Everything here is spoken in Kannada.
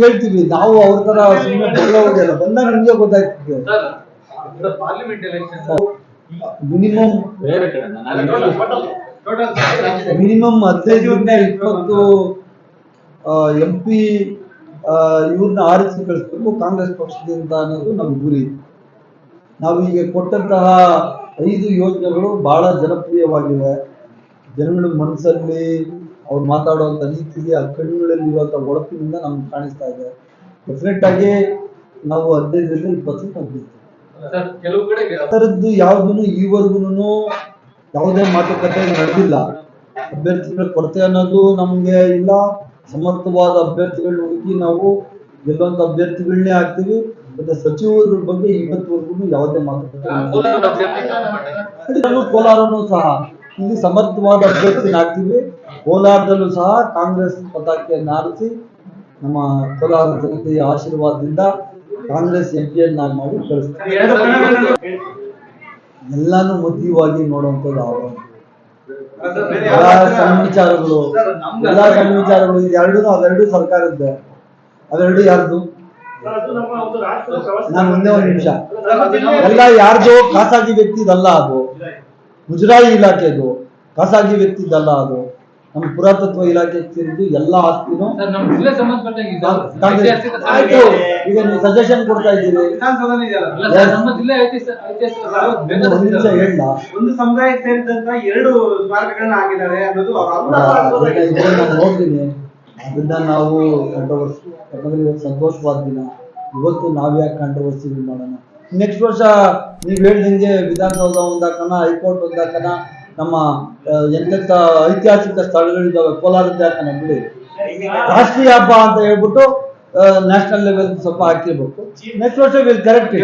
ಹೇಳ್ತೀವಿ. ನಾವು ಅವ್ರ ತರ ಸುಮ್ಮನೆ ಬರೋದಿಲ್ಲ ಬಂದಾಗ ನಿಮ್ಗೆ ಗೊತ್ತಾಗ್ತದೆ. ಮಿನಿಮಮ್ ಮಿನಿಮಮ್ ಹದಿನೈದರಿಂದ ಇಪ್ಪತ್ತು ಎಂ ಪಿ ಇವ್ರನ್ನ ಆರಿಸಿ ಕಳಿಸ್ಬೇಕು ಕಾಂಗ್ರೆಸ್ ಪಕ್ಷದಿಂದ ಅನ್ನೋದು ನಮ್ಮ ಗುರಿ. ನಾವು ಈಗ ಕೊಟ್ಟಂತಹ ಐದು ಯೋಜನೆಗಳು ಬಹಳ ಜನಪ್ರಿಯವಾಗಿವೆ. ಜನಗಳ ಮನಸ್ಸಲ್ಲಿ ಅವ್ರು ಮಾತಾಡುವಂತ ರೀತಿಗೆ ಆ ಕಣ್ಣುಗಳಲ್ಲಿ ಇರುವಂತ ಒಳಪಿನಿಂದ ನಮ್ಗೆ ಕಾಣಿಸ್ತಾ ಇದೆ. ಡೆಫಿನೆಟ್ ಆಗಿ ನಾವು ಹದಿನೈದರಿಂದ ಇಪ್ಪತ್ತು ಹೋಗ್ತೀವಿ ಸರ್ ಕೆಲವು ಕಡೆ ಆ ಥರದ್ದು ಯಾವುದನ್ನು ಈವರೆಗೂ ಯಾವುದೇ ಮಾತುಕತೆ ನಡೆದಿಲ್ಲ. ಅಭ್ಯರ್ಥಿಗಳ ಕೊರತೆ ಅನ್ನೋದು ನಮಗೆ ಇಲ್ಲ. ಸಮರ್ಥವಾದ ಅಭ್ಯರ್ಥಿಗಳನ್ನ ಹುಡುಕಿ ನಾವು ಗೆಲ್ಲುವಂತ ಅಭ್ಯರ್ಥಿಗಳನ್ನೇ ಆಗ್ತೀವಿ. ಮತ್ತೆ ಸಚಿವರ ಬಗ್ಗೆ ಇವತ್ತುವರೆಗೂ ಯಾವುದೇ ಮಾತುಕತೆ ಕೋಲಾರನು ಸಹ ಇಲ್ಲಿ ಸಮರ್ಥವಾದ ಅಭ್ಯರ್ಥಿನ ಹಾಕ್ತೀವಿ ಕೋಲಾರದಲ್ಲೂ ಸಹ ಕಾಂಗ್ರೆಸ್ ಪತಾಕೆಯನ್ನು ಆರಿಸಿ ನಮ್ಮ ಕೋಲಾರ ಜನತೆಯ ಆಶೀರ್ವಾದದಿಂದ ಕಾಂಗ್ರೆಸ್ ಎಂ ಪಿಯನ್ನ ಮಾಡಿ ಕಳಿಸ್ತೀವಿ ಎಲ್ಲಾನು ಮಧ್ಯವಾಗಿ ನೋಡುವಂಥದ್ದು ಆಹ್ವಾನ ಎಲ್ಲ ಸಣ್ಣ ವಿಚಾರಗಳು ಎಲ್ಲಾ ಸಣ್ಣ ವಿಚಾರಗಳು ಇದೆರಡೂ ಅವೆರಡು ಸರ್ಕಾರದ್ದೆ. ಅವೆರಡು ಯಾರ್ದು? ನಾನು ಒಂದೇ ಒಂದು ನಿಮಿಷ. ಎಲ್ಲ ಯಾರ್ದು ಖಾಸಗಿ ವ್ಯಕ್ತಿದಲ್ಲ ಅದು. ಮುಜರಾಯಿ ಇಲಾಖೆದು ಖಾಸಗಿ ವ್ಯಕ್ತಿದಲ್ಲ ಅದು. ನಮ್ಮ ಪುರಾತತ್ವ ಇಲಾಖೆ ಸೇರಿದ್ದು ಎಲ್ಲ ಆಸ್ತಿನೂ ಆಯ್ತು. ಈಗ ನೀವು ಸಜೆಷನ್ ಕೊಡ್ತಾ ಇದ್ದೀರಿ. ಒಂದು ಸಮುದಾಯ ಸೇರಿದಂತ ಎರಡು ಸ್ಮಾರಕಗಳನ್ನ ಹಾಕಿದ್ದಾರೆ ಅನ್ನೋದು ಅವರ ನಾನು ನೋಡ್ತೀನಿ. ಅದನ್ನ ನಾವು ಕಂಟ್ರವರ್ಸಿ ಯಾಕಂದ್ರೆ ಇವತ್ತು ಸಂತೋಷವಾದ ದಿನ. ಇವತ್ತು ನಾವ್ಯಾಕೆ ಕಾಂಟ್ರವರ್ಸಿ ಮಾಡೋಣ? ನೆಕ್ಸ್ಟ್ ವರ್ಷ ನೀವು ಹೇಳಿದಂಗೆ ವಿಧಾನಸೌಧ ಒಂದಾಕನ ಹೈಕೋರ್ಟ್ ಒಂದಾಕನ ನಮ್ಮ ಎಂತೆಂಥ ಐತಿಹಾಸಿಕ ಸ್ಥಳಗಳಿದ್ದಾವೆ ಕೋಲಾರದ ಯಾಕನ ಬಿಡಿ. ರಾಷ್ಟ್ರೀಯ ಹಬ್ಬ ಅಂತ ಹೇಳ್ಬಿಟ್ಟು ನ್ಯಾಷನಲ್ ಲೆವೆಲ್ ಸ್ವಲ್ಪ ಹಾಕಿರ್ಬೇಕು. ನೆಕ್ಸ್ಟ್ ವರ್ಷ ವಿಲ್ ಕರೆಕ್ಟ್